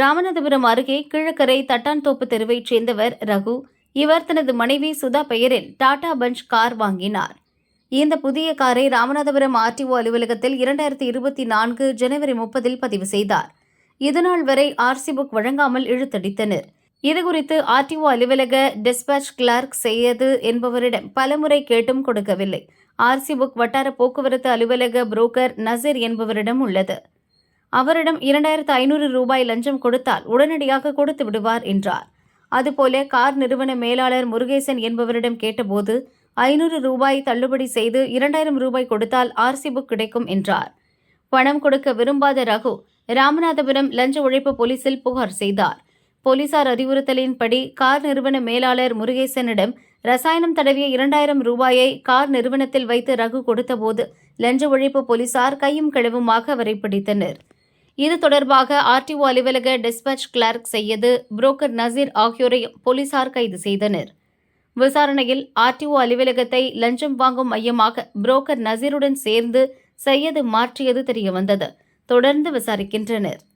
ராமநாதபுரம் அருகே கிழக்கரை தட்டான்தோப்பு தெருவைச் சேர்ந்தவர் ரகு. இவர் தனது மனைவி சுதா பெயரில் டாடா பஞ்ச் கார் வாங்கினார். இந்த புதிய காரை ராமநாதபுரம் ஆர்டிஓ அலுவலகத்தில் இரண்டாயிரத்தி இருபத்தி நான்கு ஜனவரி முப்பதில் பதிவு செய்தார். இதுநாள் வரை ஆர்சி புக் வழங்காமல் இழுத்தடித்தனர். இதுகுறித்து ஆர்டிஓ அலுவலக டிஸ்பேட்ச் கிளார்க் செய்யது என்பவரிடம் பலமுறை கேட்டும் கொடுக்கவில்லை. ஆர்சி புக் வட்டார போக்குவரத்து அலுவலக புரோக்கர் நசீர் என்பவரிடம் உள்ளது. அவரிடம் இரண்டாயிரத்து ஐநூறு ரூபாய் லஞ்சம் கொடுத்தால் உடனடியாக கொடுத்து விடுவார் என்றார். அதுபோல கார் நிறுவன மேலாளர் முருகேசன் என்பவரிடம் கேட்டபோது ஐநூறு ரூபாய் தள்ளுபடி செய்து இரண்டாயிரம் ரூபாய் கொடுத்தால் ஆர்சி புக் கிடைக்கும் என்றார். பணம் கொடுக்க விரும்பாத ரகு ராமநாதபுரம் லஞ்ச ஒழிப்பு போலீசில் புகார் செய்தார். போலீசார் அறிவுறுத்தலின்படி கார் நிறுவன மேலாளர் முருகேசனிடம் ரசாயனம் தடவிய இரண்டாயிரம் ரூபாயை கார் நிறுவனத்தில் வைத்து ரகு கொடுத்தபோது லஞ்ச ஒழிப்பு போலீசார் கையும் களவுமாக அவரை பிடித்தனர். இது தொடர்பாக ஆர்டிஓ அலுவலக dispatch clerk Syed broker Nazeer ஆகியோரையும் போலீசார் கைது செய்தனர். விசாரணையில் ஆர்டிஓ அலுவலகத்தை லஞ்சம் வாங்கும் மையமாக புரோக்கர் நசீருடன் சேர்ந்து செய்யது மாற்றியது தெரியவந்தது. தொடர்ந்து விசாரிக்கின்றனர்.